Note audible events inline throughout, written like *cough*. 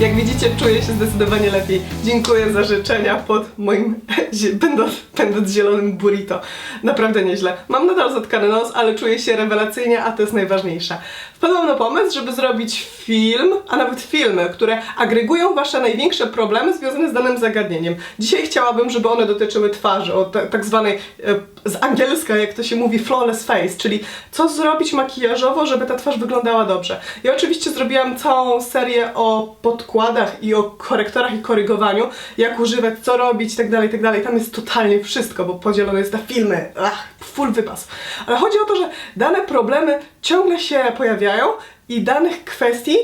Jak widzicie, czuję się zdecydowanie lepiej. Dziękuję za życzenia pod moim, *laughs* będąc, będąc zielonym burrito. Naprawdę nieźle. Mam nadal zatkany nos, ale czuję się rewelacyjnie, a to jest najważniejsze. Wpadłam na pomysł, żeby zrobić film, a nawet filmy, które agregują wasze największe problemy związane z danym zagadnieniem. Dzisiaj chciałabym, żeby one dotyczyły twarzy, o ta, tak zwanej, e, z angielska, jak to się mówi, flawless face, czyli co zrobić makijażowo, żeby ta twarz wyglądała dobrze. Ja oczywiście zrobiłam całą serię o podkładach i o korektorach i korygowaniu, jak używać, co robić i tak dalej, i tak. Tam jest totalnie wszystko, bo podzielone jest na filmy. Ach, full wypas. Ale chodzi o to, że dane problemy ciągle się pojawiają i danych kwestii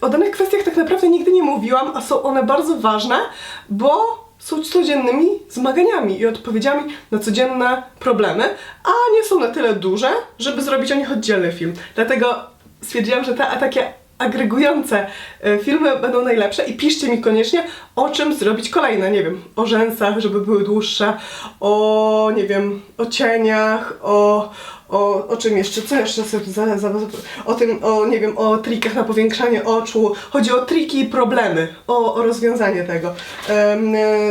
o danych kwestiach tak naprawdę nigdy nie mówiłam, a są one bardzo ważne, bo są codziennymi zmaganiami i odpowiedziami na codzienne problemy, a nie są na tyle duże, żeby zrobić o nich oddzielny film. Dlatego stwierdziłam, że te takie agregujące e, filmy będą najlepsze i piszcie mi koniecznie, o czym zrobić kolejne, nie wiem, o rzęsach, żeby były dłuższe, o, nie wiem, o cieniach, o, o, o czym jeszcze, co jeszcze za, za, o tym, o, nie wiem, o trikach na powiększanie oczu, chodzi o triki i problemy, o, o rozwiązanie tego. E,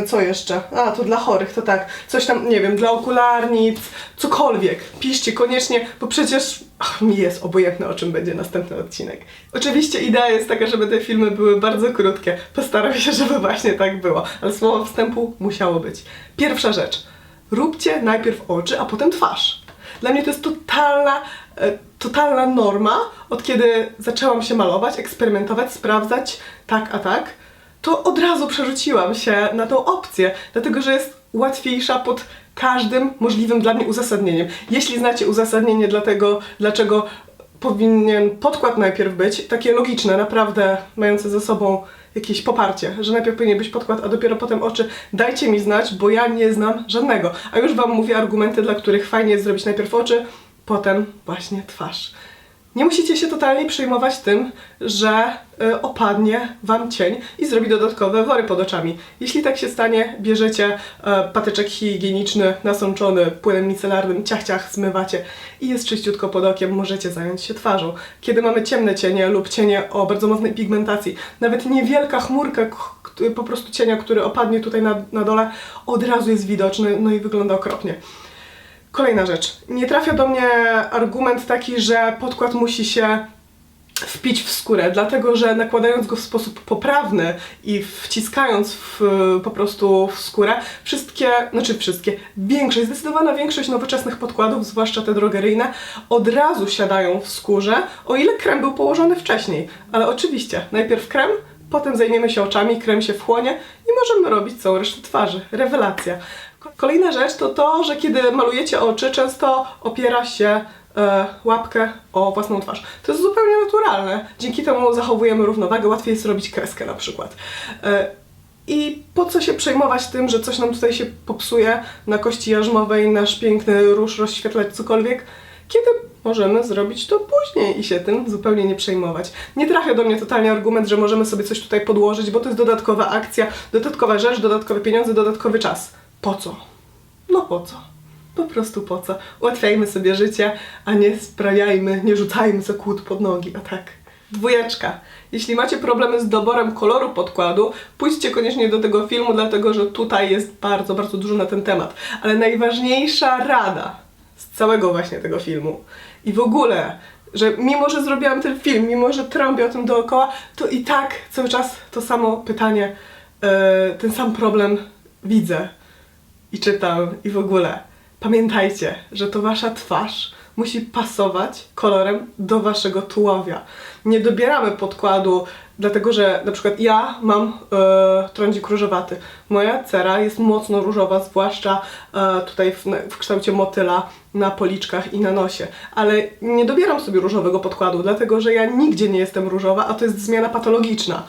co jeszcze? A, to dla chorych, to tak, coś tam, nie wiem, dla okularnic, cokolwiek, piszcie koniecznie, bo przecież ach, mi jest obojętne, o czym będzie następny odcinek. Oczywiście idea jest taka, żeby te filmy były bardzo krótkie. Postaram się, żeby właśnie tak było, ale słowo wstępu musiało być. Pierwsza rzecz. Róbcie najpierw oczy, a potem twarz. Dla mnie to jest totalna, e, totalna norma, od kiedy zaczęłam się malować, eksperymentować, sprawdzać tak a tak, to od razu przerzuciłam się na tą opcję, dlatego że jest łatwiejsza pod każdym możliwym dla mnie uzasadnieniem. Jeśli znacie uzasadnienie dlatego, dlaczego powinien podkład najpierw być, takie logiczne, naprawdę mające ze sobą jakieś poparcie, że najpierw powinien być podkład, a dopiero potem oczy, dajcie mi znać, bo ja nie znam żadnego. A już Wam mówię argumenty, dla których fajnie jest zrobić najpierw oczy, potem właśnie twarz. Nie musicie się totalnie przejmować tym, że y, opadnie Wam cień i zrobi dodatkowe wory pod oczami. Jeśli tak się stanie, bierzecie e, patyczek higieniczny nasączony płynem micelarnym, ciach ciach zmywacie i jest czyściutko pod okiem, możecie zająć się twarzą. Kiedy mamy ciemne cienie lub cienie o bardzo mocnej pigmentacji, nawet niewielka chmurka po prostu cienia, który opadnie tutaj na, na dole, od razu jest widoczny, no i wygląda okropnie. Kolejna rzecz. Nie trafia do mnie argument taki, że podkład musi się wpić w skórę, dlatego że nakładając go w sposób poprawny i wciskając w, po prostu w skórę, wszystkie, znaczy wszystkie, większość, zdecydowana większość nowoczesnych podkładów, zwłaszcza te drogeryjne, od razu siadają w skórze, o ile krem był położony wcześniej. Ale oczywiście, najpierw krem, potem zajmiemy się oczami, krem się wchłonie i możemy robić całą resztę twarzy. Rewelacja. Ko- Kolejna rzecz to to, że kiedy malujecie oczy, często opiera się e, łapkę o własną twarz. To jest zupełnie naturalne. Dzięki temu zachowujemy równowagę, łatwiej jest robić kreskę na przykład. E, I po co się przejmować tym, że coś nam tutaj się popsuje na kości jarzmowej, nasz piękny róż rozświetlać cokolwiek, kiedy możemy zrobić to później i się tym zupełnie nie przejmować. Nie trafia do mnie totalnie argument, że możemy sobie coś tutaj podłożyć, bo to jest dodatkowa akcja, dodatkowa rzecz, dodatkowe pieniądze, dodatkowy czas. Po co? No po co? Po prostu po co? Ułatwiajmy sobie życie, a nie sprawiajmy, nie rzucajmy za kłód pod nogi, a tak. Dwójeczka. Jeśli macie problemy z doborem koloru podkładu, pójdźcie koniecznie do tego filmu, dlatego że tutaj jest bardzo, bardzo dużo na ten temat. Ale najważniejsza rada z całego właśnie tego filmu i w ogóle, że mimo, że zrobiłam ten film, mimo, że trąbię o tym dookoła, to i tak cały czas to samo pytanie, e, ten sam problem widzę i czytam i w ogóle. Pamiętajcie, że to wasza twarz musi pasować kolorem do waszego tułowia. Nie dobieramy podkładu, dlatego że na przykład ja mam e, trądzik różowaty. Moja cera jest mocno różowa, zwłaszcza e, tutaj w, w kształcie motyla na policzkach i na nosie. Ale nie dobieram sobie różowego podkładu, dlatego że ja nigdzie nie jestem różowa, a to jest zmiana patologiczna.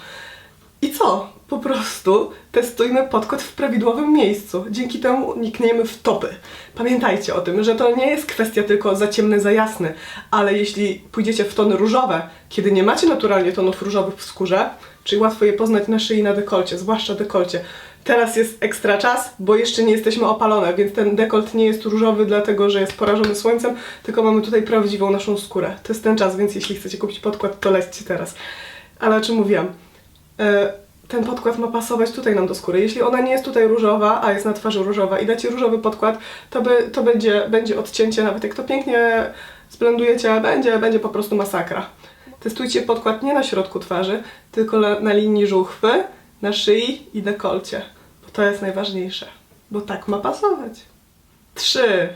I co? Po prostu testujmy podkład w prawidłowym miejscu. Dzięki temu unikniemy w topy. Pamiętajcie o tym, że to nie jest kwestia tylko za ciemny, za jasny, ale jeśli pójdziecie w tony różowe, kiedy nie macie naturalnie tonów różowych w skórze, czyli łatwo je poznać na szyi na dekolcie, zwłaszcza dekolcie. Teraz jest ekstra czas, bo jeszcze nie jesteśmy opalone, więc ten dekolt nie jest różowy, dlatego że jest porażony słońcem, tylko mamy tutaj prawdziwą naszą skórę. To jest ten czas, więc jeśli chcecie kupić podkład, to lećcie teraz. Ale o czym mówiłam? e, ten podkład ma pasować tutaj nam do skóry. Jeśli ona nie jest tutaj różowa, a jest na twarzy różowa i dacie różowy podkład, to, by, to będzie, będzie odcięcie, nawet jak to pięknie zblendujecie, będzie, będzie po prostu masakra. Testujcie podkład nie na środku twarzy, tylko na, na linii żuchwy, na szyi i dekolcie, bo to jest najważniejsze, bo tak ma pasować. Trzy.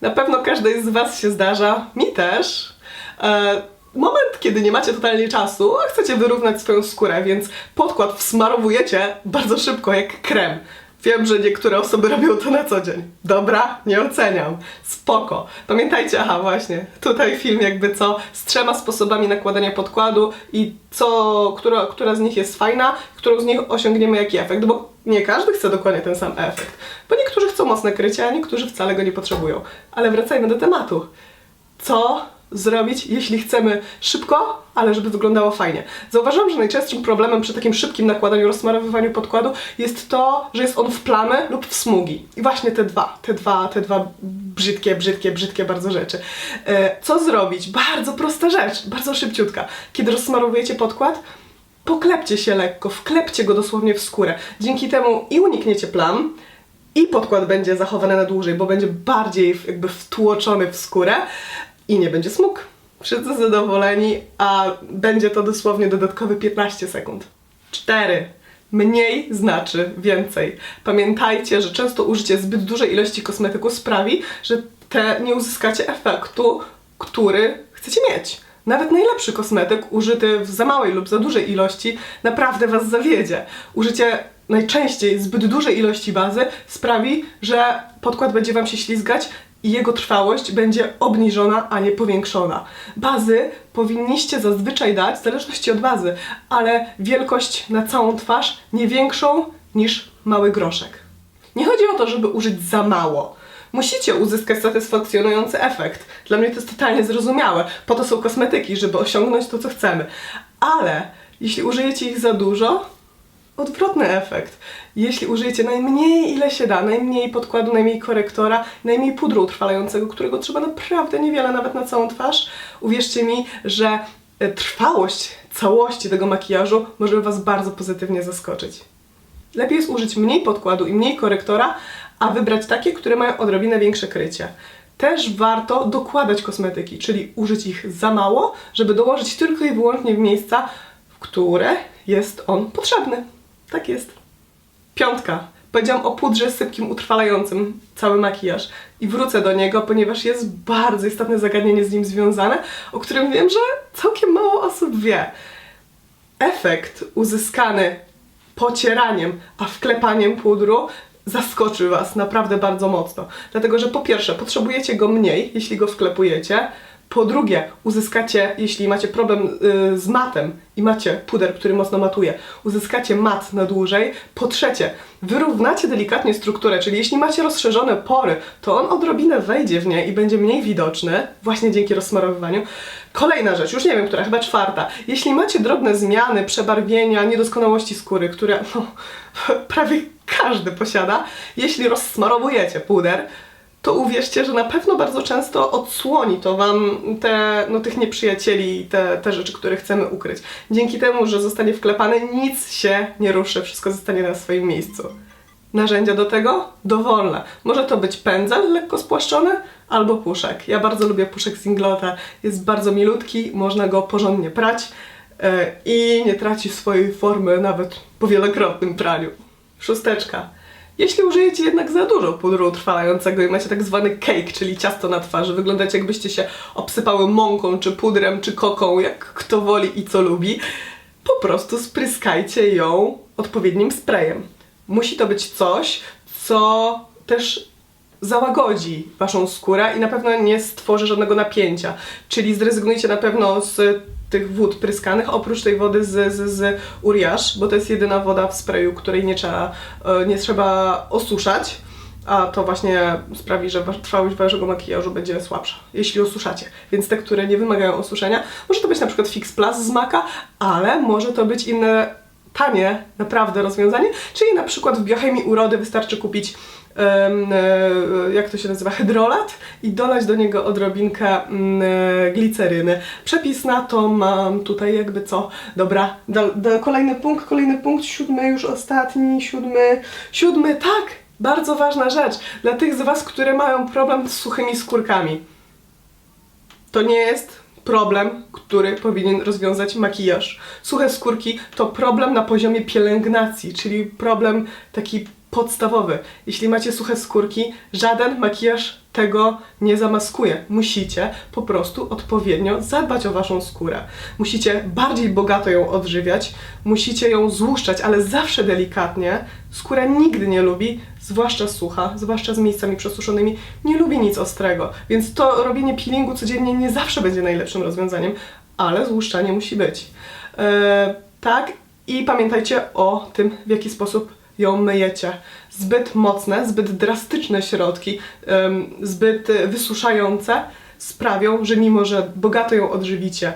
Na pewno każdej z Was się zdarza, mi też. Moment, kiedy nie macie totalnie czasu, a chcecie wyrównać swoją skórę, więc podkład wsmarowujecie bardzo szybko, jak krem. Wiem, że niektóre osoby robią to na co dzień. Dobra, nie oceniam. Spoko. Pamiętajcie, aha, właśnie, tutaj film jakby co, z trzema sposobami nakładania podkładu i co, która, która z nich jest fajna, którą z nich osiągniemy jaki efekt, bo nie każdy chce dokładnie ten sam efekt. Bo niektórzy chcą mocne krycie, a niektórzy wcale go nie potrzebują. Ale wracajmy do tematu. Co zrobić, jeśli chcemy szybko, ale żeby wyglądało fajnie. Zauważyłam, że najczęstszym problemem przy takim szybkim nakładaniu, rozsmarowywaniu podkładu jest to, że jest on w plamy lub w smugi. I właśnie te dwa, te dwa, te dwa brzydkie, brzydkie, brzydkie bardzo rzeczy. E, Co zrobić? Bardzo prosta rzecz, bardzo szybciutka. Kiedy rozsmarowujecie podkład, poklepcie się lekko, wklepcie go dosłownie w skórę. Dzięki temu i unikniecie plam, i podkład będzie zachowany na dłużej, bo będzie bardziej jakby wtłoczony w skórę i nie będzie smug. Wszyscy zadowoleni, a będzie to dosłownie dodatkowe 15 sekund. 4. Mniej znaczy więcej. Pamiętajcie, że często użycie zbyt dużej ilości kosmetyku sprawi, że te nie uzyskacie efektu, który chcecie mieć. Nawet najlepszy kosmetyk użyty w za małej lub za dużej ilości naprawdę Was zawiedzie. Użycie najczęściej zbyt dużej ilości bazy sprawi, że podkład będzie Wam się ślizgać i jego trwałość będzie obniżona, a nie powiększona. Bazy powinniście zazwyczaj dać, w zależności od bazy, ale wielkość na całą twarz nie większą niż mały groszek. Nie chodzi o to, żeby użyć za mało. Musicie uzyskać satysfakcjonujący efekt. Dla mnie to jest totalnie zrozumiałe. Po to są kosmetyki, żeby osiągnąć to, co chcemy. Ale jeśli użyjecie ich za dużo, odwrotny efekt. Jeśli użyjecie najmniej ile się da, najmniej podkładu, najmniej korektora, najmniej pudru utrwalającego, którego trzeba naprawdę niewiele nawet na całą twarz, uwierzcie mi, że e, trwałość całości tego makijażu może Was bardzo pozytywnie zaskoczyć. Lepiej jest użyć mniej podkładu i mniej korektora, a wybrać takie, które mają odrobinę większe krycie. Też warto dokładać kosmetyki, czyli użyć ich za mało, żeby dołożyć tylko i wyłącznie w miejsca, w które jest on potrzebny. Tak jest. Piątka. Powiedziałam o pudrze sypkim utrwalającym cały makijaż i wrócę do niego, ponieważ jest bardzo istotne zagadnienie z nim związane, o którym wiem, że całkiem mało osób wie. Efekt uzyskany pocieraniem, a wklepaniem pudru zaskoczy Was naprawdę bardzo mocno. Dlatego, że po pierwsze, potrzebujecie go mniej, jeśli go wklepujecie. Po drugie, uzyskacie, jeśli macie problem y, z matem i macie puder, który mocno matuje, uzyskacie mat na dłużej. Po trzecie, wyrównacie delikatnie strukturę, czyli jeśli macie rozszerzone pory, to on odrobinę wejdzie w nie i będzie mniej widoczny, właśnie dzięki rozsmarowywaniu. Kolejna rzecz, już nie wiem, która, chyba czwarta. Jeśli macie drobne zmiany, przebarwienia, niedoskonałości skóry, które no, *laughs* prawie każdy posiada, jeśli rozsmarowujecie puder, to uwierzcie, że na pewno bardzo często odsłoni to Wam te, no, tych nieprzyjacieli i te, te rzeczy, które chcemy ukryć. Dzięki temu, że zostanie wklepany, nic się nie ruszy, wszystko zostanie na swoim miejscu. Narzędzia do tego? Dowolne. Może to być pędzel lekko spłaszczony albo puszek. Ja bardzo lubię puszek z Inglota. Jest bardzo milutki, można go porządnie prać e, i nie traci swojej formy nawet po wielokrotnym praniu. Szósteczka. Jeśli użyjecie jednak za dużo pudru utrwalającego i macie tak zwany cake, czyli ciasto na twarzy, wyglądacie jakbyście się obsypały mąką, czy pudrem, czy koką, jak kto woli i co lubi, po prostu spryskajcie ją odpowiednim sprayem. Musi to być coś, co też załagodzi waszą skórę i na pewno nie stworzy żadnego napięcia. Czyli zrezygnujcie na pewno z tych wód pryskanych, oprócz tej wody z, z, z Uriaż, bo to jest jedyna woda w sprayu, której nie trzeba, e, nie trzeba osuszać. A to właśnie sprawi, że trwałość waszego makijażu będzie słabsza, jeśli osuszacie. Więc te, które nie wymagają osuszenia, może to być na przykład Fix Plus z Maka, ale może to być inne tanie naprawdę rozwiązanie, czyli na przykład w biochemii urody wystarczy kupić e, jak to się nazywa, hydrolat i dolać do niego odrobinkę mm, e, gliceryny. Przepis na to mam tutaj jakby co. Dobra, do, do, kolejny punkt, kolejny punkt, siódmy już ostatni, siódmy, siódmy, tak! Bardzo ważna rzecz dla tych z Was, które mają problem z suchymi skórkami. To nie jest problem, który powinien rozwiązać makijaż. Suche skórki to problem na poziomie pielęgnacji, czyli problem taki podstawowy. Jeśli macie suche skórki, żaden makijaż tego nie zamaskuje. Musicie po prostu odpowiednio zadbać o waszą skórę. Musicie bardziej bogato ją odżywiać, musicie ją złuszczać, ale zawsze delikatnie. Skóra nigdy nie lubi, zwłaszcza sucha, zwłaszcza z miejscami przesuszonymi, nie lubi nic ostrego. Więc to robienie peelingu codziennie nie zawsze będzie najlepszym rozwiązaniem, ale złuszczanie musi być. Eee, tak, i pamiętajcie o tym, w jaki sposób ją myjecie. Zbyt mocne, zbyt drastyczne środki, zbyt e, wysuszające sprawią, że mimo, że bogato ją odżywicie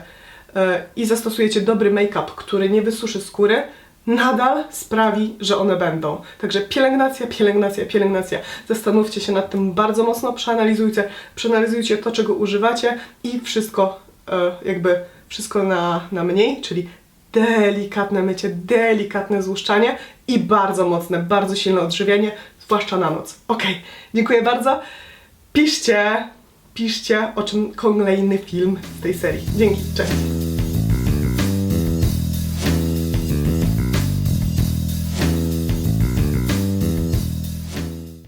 e, i zastosujecie dobry make-up, który nie wysuszy skóry, nadal sprawi, że one będą. Także pielęgnacja, pielęgnacja, pielęgnacja. Zastanówcie się nad tym bardzo mocno, przeanalizujcie, przeanalizujcie to, czego używacie i wszystko e, jakby wszystko na, na mniej, czyli delikatne mycie, delikatne złuszczanie i bardzo mocne, bardzo silne odżywianie, zwłaszcza na noc. Ok, dziękuję bardzo. Piszcie, piszcie o czym kolejny film z tej serii. Dzięki, cześć.